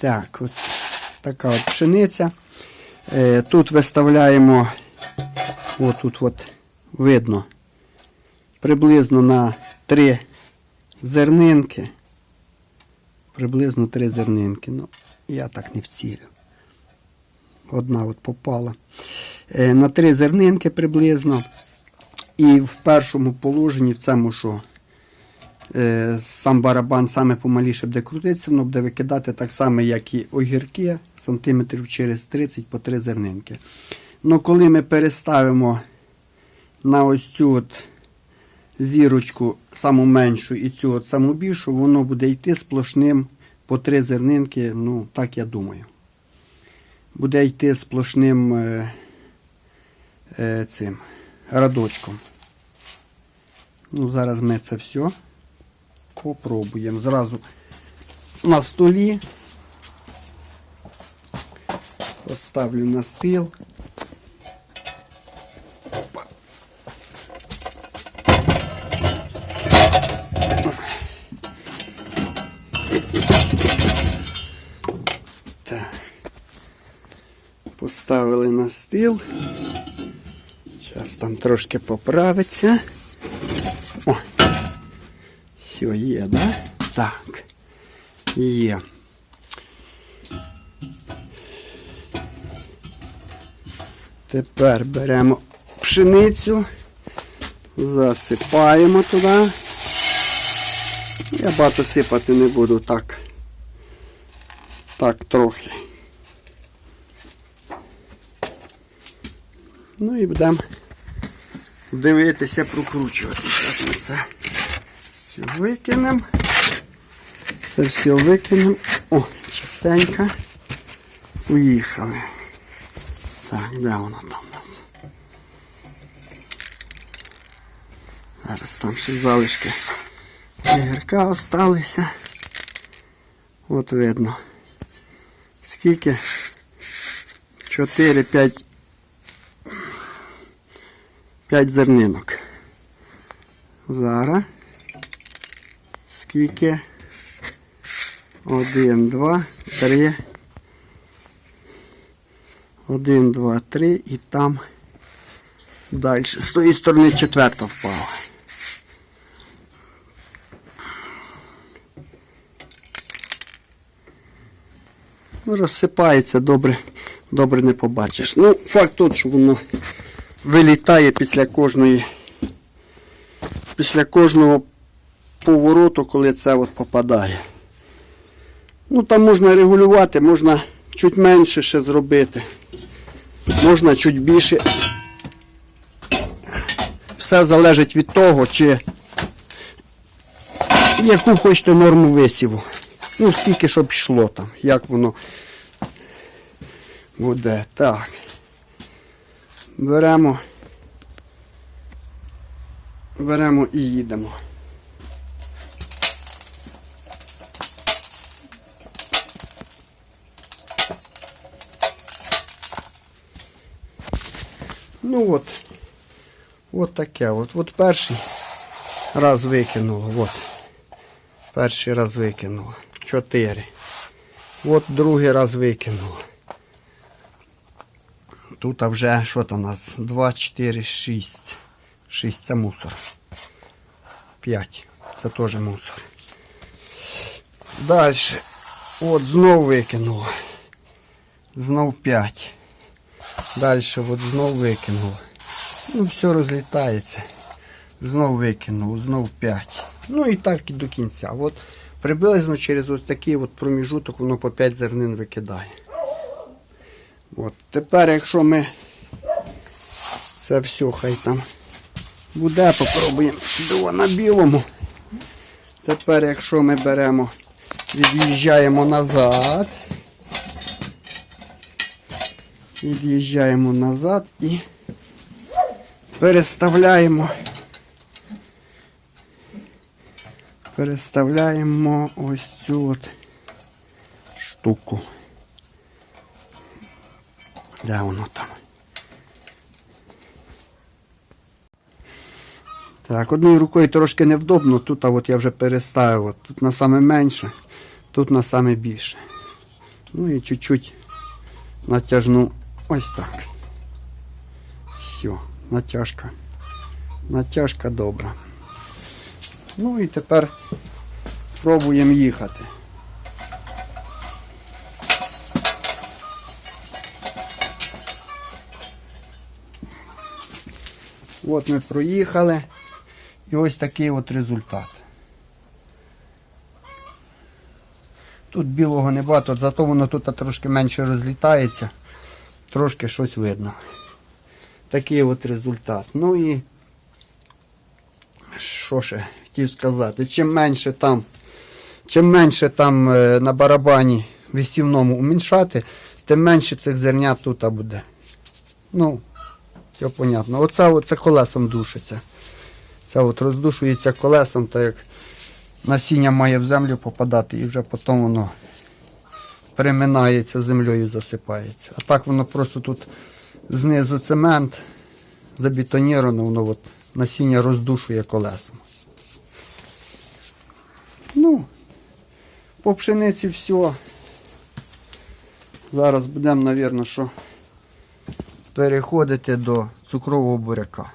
Так, от така от пшениця. Е, Тут виставляємо, отут от видно, приблизно на три зернинки. Приблизно три зернинки. Ну, я так не вцілю. Одна от попала. Е, На три зернинки приблизно. І в першому положенні, в цьому що сам барабан саме помаліше буде крутитися, воно буде викидати так само, як і огірки, сантиметрів через 30 по 3 зернинки. Ну, коли ми переставимо на ось цю от зірочку саму меншу і цю от саму більшу, воно буде йти сплошним по 3 зернинки, ну, так я думаю. Буде йти сплошним е, е, цим радочком. Ну, зараз ми це все попробуємо. Зразу на столі поставлю на стіл. Так. Поставили на стіл. Зараз там трошки поправиться. Є, да? Так. Є. Тепер беремо пшеницю, засипаємо туди. Я багато сипати не буду так. Так трохи. Ну і будемо дивитися, прокручувати. Зараз ми це все викинемо. Це все викинемо. О, частенько. Уїхали. Так, де воно там у нас? Зараз там ще залишки гірка осталися. От видно. Скільки? 4-5 5 зернинок. Зараз. Скільки? Один, два, три. Один, два, три і там далі. З тої сторони четверта впала. Ну, розсипається добре, добре не побачиш. Ну, факт тут, що воно вилітає після кожної після кожного повороту, коли це от попадає. Ну там можна регулювати, можна чуть менше ще зробити. Можна чуть більше. Все залежить від того, чи яку хочете норму висіву. Ну, скільки щоб йшло там, як воно буде. Так. Беремо. Беремо і їдемо. Ну от. От таке. От, от перший раз викинуло. От. Перший раз викинуло. Чотири. От другий раз викинуло. Тут а вже що там у нас? 2, 4, 6. 6 це мусор. 5. Це теж мусор. Далі. От знов викинуло. Знов 5. Далі от знов викинуло. Ну, все розлітається. Знов викинув, знов 5. Ну і так і до кінця. От приблизно через ось такий от проміжуток воно по 5 зернин викидає. От. Тепер, якщо ми це все хай там буде, попробуємо сюди на білому. Тепер, якщо ми беремо, від'їжджаємо назад, від'їжджаємо назад і переставляємо. Переставляємо ось цю от штуку. Де воно там? Так, одною рукою трошки невдобно, тут а от я вже переставив. Тут на саме менше, тут на саме більше. Ну і чуть-чуть натяжну ось так. Все, натяжка. Натяжка добра. Ну і тепер пробуємо їхати. От ми проїхали. І ось такий от результат. Тут білого не багато, зато воно тут трошки менше розлітається. Трошки щось видно. Такий от результат. Ну і що ще хотів сказати? Чим менше там, чим менше там е, на барабані висівному уміншати, тим менше цих зернят тут буде. Ну, все понятно. Оце, оце колесом душиться. Це от роздушується колесом, так як насіння має в землю попадати і вже потім воно переминається землею, засипається. А так воно просто тут знизу цемент забетоніровано, воно от насіння роздушує колесом. Ну, по пшениці все. Зараз будемо, мабуть, що переходити до цукрового буряка.